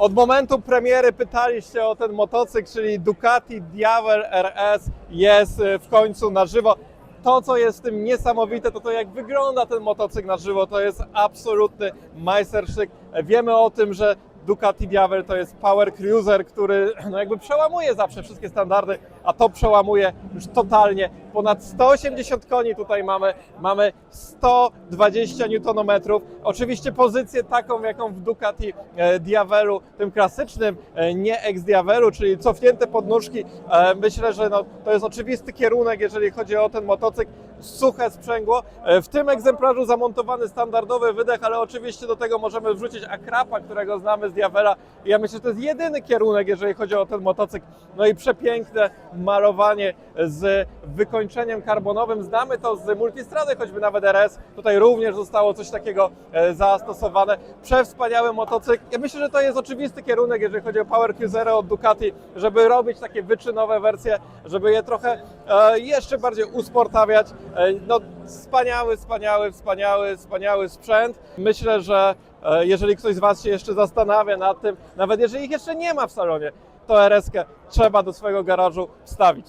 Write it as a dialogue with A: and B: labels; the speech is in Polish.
A: Od momentu premiery pytaliście o ten motocykl, czyli Ducati Diavel RS jest y, w końcu na żywo. To, co jest w tym niesamowite, to to jak wygląda ten motocykl na żywo. To jest absolutny majstersztyk. Wiemy o tym, że Ducati Diavel to jest power cruiser, który no jakby przełamuje zawsze wszystkie standardy, a to przełamuje już totalnie. Ponad 180 koni tutaj mamy, mamy 120 Nm. Oczywiście pozycję taką, jaką w Ducati e, Diavelu, tym klasycznym, e, nie ex-Diavelu, czyli cofnięte podnóżki. E, Myślę, że no, to jest oczywisty kierunek, jeżeli chodzi o ten motocykl. Suche sprzęgło. W tym egzemplarzu zamontowany standardowy wydech, ale oczywiście do tego możemy wrzucić akrapa, którego znamy z Diavela. Ja myślę, że to jest jedyny kierunek, jeżeli chodzi o ten motocykl. No i przepiękne malowanie z wykończeniem karbonowym. Znamy to z multistrady, choćby nawet RS. Tutaj również zostało coś takiego e, zastosowane. Przewspaniały motocykl. Ja myślę, że to jest oczywisty kierunek, jeżeli chodzi o Power Cruisery od Ducati, żeby robić takie wyczynowe wersje, żeby je trochę e, jeszcze bardziej usportawiać. E, No, wspaniały, wspaniały, wspaniały, wspaniały sprzęt. Myślę, że jeżeli ktoś z Was się jeszcze zastanawia nad tym, nawet jeżeli ich jeszcze nie ma w salonie, to RS-kę trzeba do swojego garażu wstawić.